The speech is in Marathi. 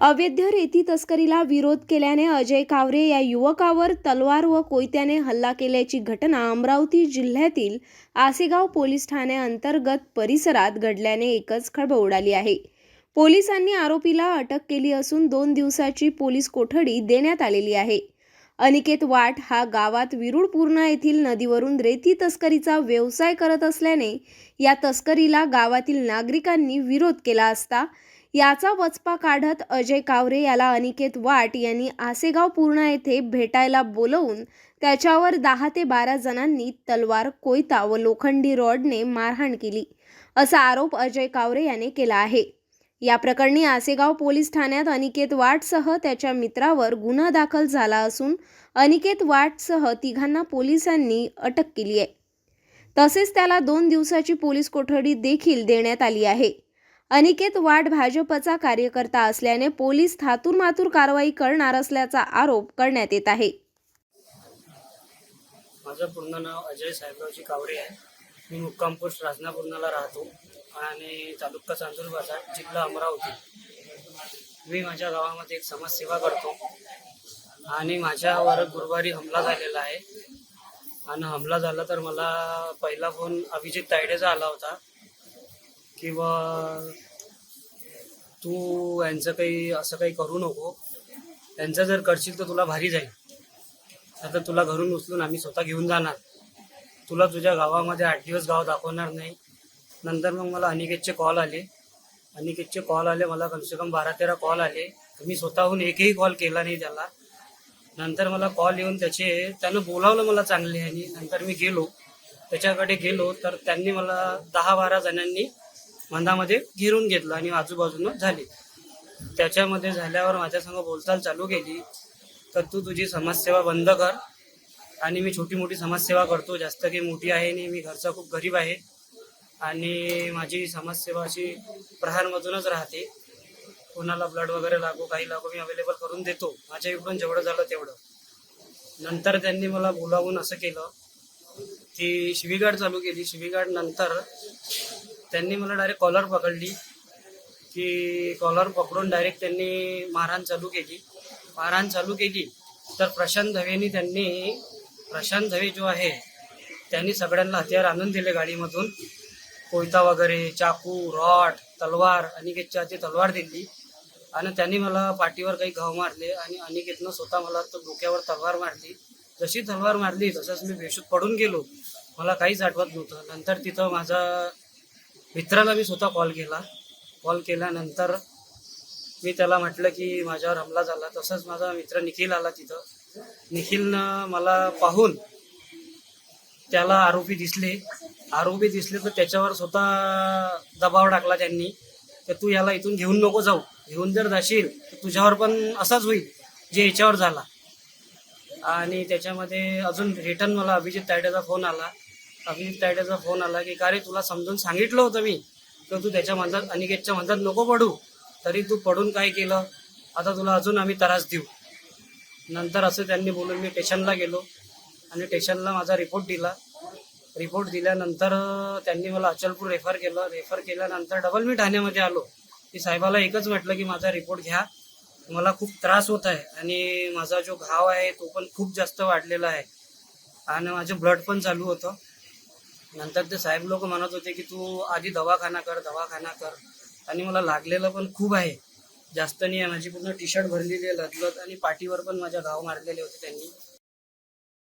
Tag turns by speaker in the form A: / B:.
A: अवैध रेती तस्करीला विरोध केल्याने अजय कावरे या युवकावर तलवार व कोयत्याने हल्ला केल्याची घटना अमरावती जिल्ह्यातील आसेगाव पोलीस ठाण्याअंतर्गत परिसरात घडल्याने एकच खळबळ उडाली आहे. पोलिसांनी आरोपीला अटक केली असून दोन दिवसाची पोलीस कोठडी देण्यात आलेली आहे. अनिकेत वाट हा गावात विरुड पूर्णा येथील नदीवरून रेती तस्करीचा व्यवसाय करत असल्याने या तस्करीला गावातील नागरिकांनी विरोध केला असता याचा वचपा काढत अजय कावरे याला अनिकेत वाट यांनी आसेगाव पूर्णा येथे भेटायला बोलवून त्याच्यावर दहा ते बारा जणांनी तलवार कोयता व लोखंडी रॉडने मारहाण केली असा आरोप अजय कावरे याने केला आहे. या प्रकरणी आसेगाव पोलीस ठाण्यात अनिकेत वाटसह त्याच्या मित्रावर गुन्हा दाखल झाला असून अनिकेत वाटसह तिघांना पोलिसांनी अटक केली आहे. तसेच त्याला दोन दिवसाची पोलीस कोठडी देखील देण्यात आली आहे. अनिकेत वाट भाजपचा कार्यकर्ता असल्याने पोलीस थातूरमातूर कारवाई करणार असल्याचा आरोप करण्यात येत आहे.
B: माझं पूर्ण नाव अजय साहेबरावजी कावरे आहे. मी मुक्काम पोस्ट राजनापूर्णाला राहतो. आणि तालुका चांदूर बाजार जिल्हा अमरावती. मी माझ्या गावामध्ये एक समाजसेवा करतो. आणि माझ्यावर गुरुवारी हमला झालेला आहे. आणि हमला झाला तर मला पहिला फोन अभिजित तायडेचा आला होता. किंवा तू यांचं काही असं काही करू नको. त्यांचं जर करशील तर तुला भारी जाईल. आता तुला घरून उचलून आम्ही स्वतः घेऊन जाणार. तुला तुझ्या गावामध्ये आठ दिवस गाव दाखवणार नाही. नंतर मग मला अनिकेतचे कॉल आले. अनिकेतचे कॉल आले मला कमसे कम बारा तेरा कॉल आले. मी स्वतःहून एकही कॉल केला नाही त्याला. नंतर मला कॉल येऊन त्याचे त्यानं बोलावलं मला चांगले आणि नंतर मी गेलो. त्याच्याकडे गेलो तर त्यांनी मला दहा बारा जणांनी मनामध्ये घेरून घेतलं आणि आजूबाजूनं झाले. त्याच्यामध्ये झाल्यावर माझ्यासंग बोलचाल चालू केली. तर तू तुझी समाजसेवा बंद कर. आणि मी छोटी मोठी समाजसेवा करतो. जास्त काही मोठी आहे नाही. मी घरचा खूप गरीब आहे. आणि माझी समाजसेवा अशी प्रहारमधूनच राहते. कोणाला ब्लड वगैरे लागू काही लागू मी अवेलेबल करून देतो. माझ्या इकडून जेवढं झालं तेवढं. नंतर त्यांनी मला बोलावून असं केलं की शिवीगाड चालू केली. शिवीगाड नंतर त्यांनी मला डायरेक्ट कॉलर पकडली की कॉलर पकडून डायरेक्ट त्यांनी मारहाण चालू केली. मारहाण चालू केली. तर प्रशांत धवेनी त्यांनी प्रशांत धवे जो आहे त्यांनी सगळ्यांना हत्यार आणून दिले गाडीमधून. कोयता वगैरे चाकू रॉड तलवार अनिकेतच्या हाती तलवार दिली. आणि त्यांनी मला पाठीवर काही घाव मारले आणि अनिकेतनं स्वतः मला तो डोक्यावर तलवार मारली. जशी तलवार मारली तसंच मी बेशूत पडून गेलो. मला काहीच आठवत नव्हतं. नंतर तिथं माझा मित्राला मी स्वतः कॉल केला. कॉल केल्यानंतर मी त्याला म्हटलं की माझ्यावर हमला झाला. तसंच माझा मित्र निखिल आला तिथं. निखिलनं मला पाहून त्याला आरोपी दिसले. आरोपी दिसले तर त्याच्यावर स्वतः दबाव टाकला त्यांनी. तर तू याला इथून घेऊन नको जाऊ. घेऊन जर जाशील तर तुझ्यावर पण असाच होईल जे याच्यावर झाला. आणि त्याच्यामध्ये अजून रिटर्न मला अभिजित तायड्याचा फोन आला. अभिजित तायड्याचा फोन आला की का रे तुला समजून सांगितलं होतं मी. तर तू त्याच्या म्हणतात अनिकेतच्या म्हणतात नको पडू. तरी तू पडून काय केलं? आता तुला अजून आम्ही त्रास देऊ. नंतर असं त्यांनी बोलून मी स्टेशनला गेलो. आणि स्टेशनला माझा रिपोर्ट दिला. रिपोर्ट दिल्यानंतर त्यांनी मला अचलपूर रेफर केलं. रेफर केल्यानंतर डबल मी ठाण्यामध्ये आलो. की साहेबाला एकच म्हटलं की माझा रिपोर्ट घ्या. मला खूप त्रास होत आहे आणि माझा जो घाव आहे तो पण खूप जास्त वाढलेला आहे. आणि माझं ब्लड पण चालू होतं. नंतर ते साहेब लोक म्हणत होते की तू आधी दवाखाना कर दवाखाना कर. आणि मला लागलेलं पण खूप आहे. जास्त नाही आहे. माझी पूर्ण टी शर्ट भरलेली आहे लदलत आणि पाठीवर पण माझ्या घाव मारलेले होते त्यांनी.